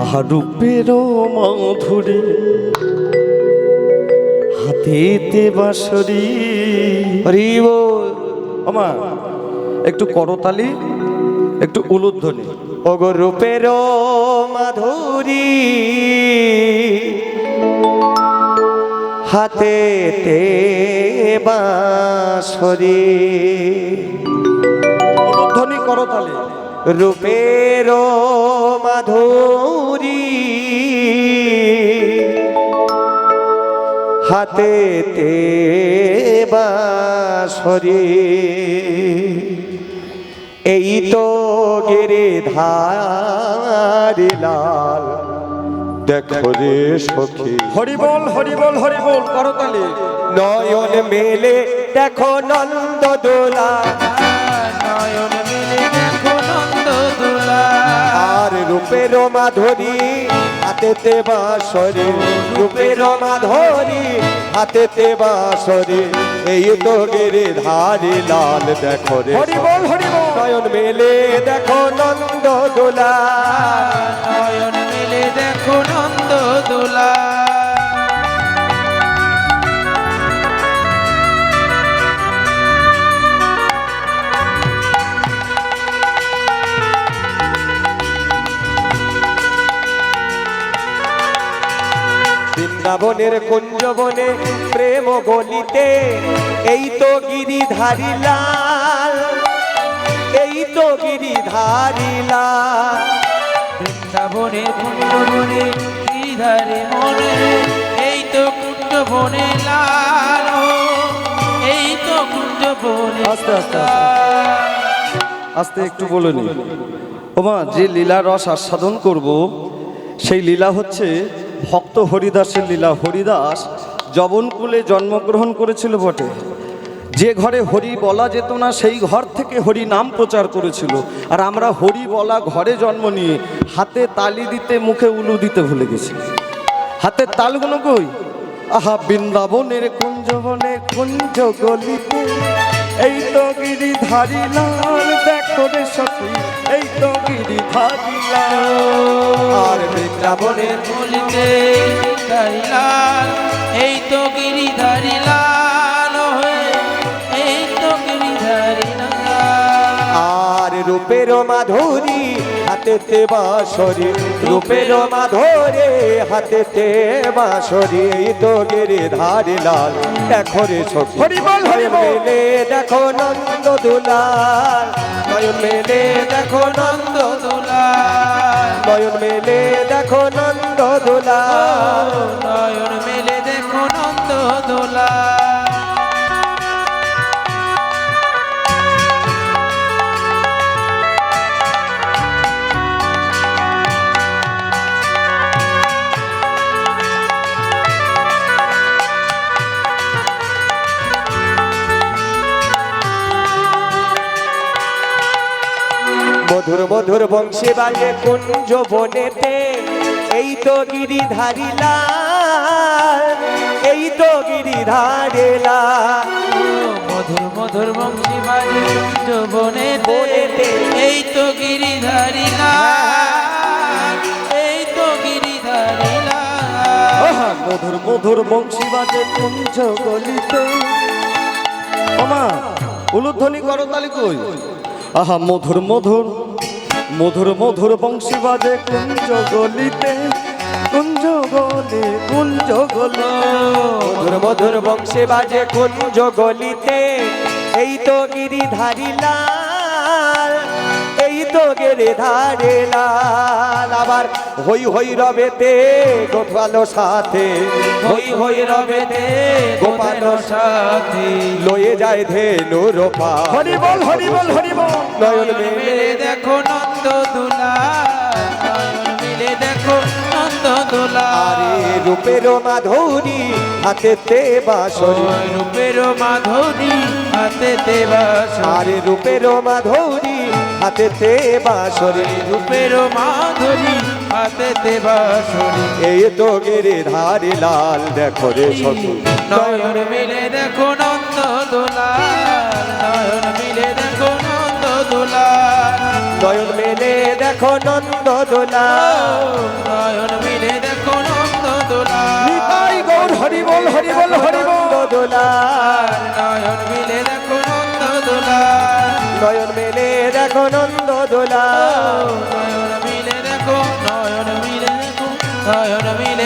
আহা রূপের মাধুরী। হাতেতে বাঁশরি। হরিব আমা একটু করতালি, একটু উলুধ্বনি। ওগো রূপের মাধুরী। হাতে তে বাঁশরি। উলুধ্বনি, করতালি। রূপের হাতে তে বাঁশরি এই তো গিরে ধারি লাল দেখো রে সখী। হরিবল হরিবল হরিবল করতালি নয়ন মেলে দেখো নন্দ দোলা নয়ন মেলে দেখো নন্দ দোলা আর রূপের মাধুরী। হাতেতে বাঁশরি রূপের মাধুরী হাতেতে বাঁশরে এই তো গেরে ধারে লাল দেখো রে হরিবল হরিবল নয়ন মেলে দেখো নন্দ দোলা নয়ন মেলে দেখো নন্দ দোলা বৃন্দাবনের কুঞ্জবনে প্রেম গলিতে এই তো গিরিধারী লাল এই তো গিরিধারী লাল। বৃন্দাবনে কুণ্ড বনে শ্রীধারে মনে এই তো কুণ্ড বনে লাল এই তো কুণ্ড বনে আস্তে, আস্তে, আস্তে একটু বলে নি। ওমা যে লীলা রস আস্বাদন করব সেই লীলা হচ্ছে ভক্ত হরিদাসের লীলা। হরিদাস জবনকুলে জন্মগ্রহণ করেছিল বটে। যে ঘরে হরি বলা যেত না, সেই ঘর থেকে হরি নাম প্রচার করেছিল। আর আমরা হরি বলা ঘরে জন্ম নিয়ে হাতে তালি দিতে, মুখে উলু দিতে ভুলে গেছি। হাতের তালগুলো কই? আহা, বৃন্দাবনের কুঞ্জবনে কুঞ্জ গলিতে। এই তো গিরিধারী লাল, দেখো রে সখী, এই তো গিরিধারী লাল। বলিতে গিরিধারী লাল এই তো গিরিধারী লাল এই তো গিরিধারী লাল আর রূপের মাধুরী হাতেতে বাঁশরি রূপের মাধুরী হাতেতে বাঁশরি তো গিরিধারী লাল। দেখো রে মেলে দেখো নন্দ দুলাল। নয়ন মেলে দেখো নন্দ দোলা নয়ন মেলে দেখো নন্দ দুলাল। নয়ন মেলে দেখো নন্দ দোলা মধুর মধুর বংশী বাজে কুঞ্জ বনেতে এই তো গিরিধারী লাল এই তো গিরিধারী লাল। মধুর মধুর বংশী বাজে যৌবনেতে বনেতে। এই তো গিরিধারী লাল এই তো গিরিধারী লাল। মধুর মধুর বংশী বাজে কুঞ্জ গলিতে। ওমা উলুধ্বনি করতালি কই? আহা মধুর মধুর মধুর মধুর বংশী বাজে কুঞ্জ গলিতে, কুঞ্জ গলে, কুঞ্জ গল। মধুর মধুর বংশী বাজে কুঞ্জ গলিতে, এই তো গিরি লাল। তো গিরিধারী লাল আবার হই হই রবেতে গোপালো সাথে। হই হই রবেতে গোপাল সাথে। লয়ে যায় ধেনু রোপা। হরি বল হরি বল হরি বল। নয়ন মেলে দেখো নন্দ দোলা। মিলে দেখো নন্দ দোলা। আরে রূপের মাধুরী হাতেতে বাঁশরি। ওই রূপের মাধুরী হাতে দেবাস আরে রূপের মাধুরী হাতেতে বাঁশরি রূপের মাধুরী হাতেতে বাঁশরি। এই তো গিরে ধারে লাল দেখো রে সখী নয়ন মিলে দেখো নন্দ দোলাল নয়ন মিলে দেখো নন্দ দোলাল। নয়ন মিলে দেখো নন্দ দোলাল। নয়ন মিলে দেখো নন্দ দোলাল। নিতাই গৌর হরি বল হরি বল হরি বল। দোলাল নয়ন মিলে দেখো নন্দ দোলাল। নয়ন দেখো নন্দ দোলা। নয়ন মিলে দেখো নয়ন মিলে দেখো নয়ন মিলে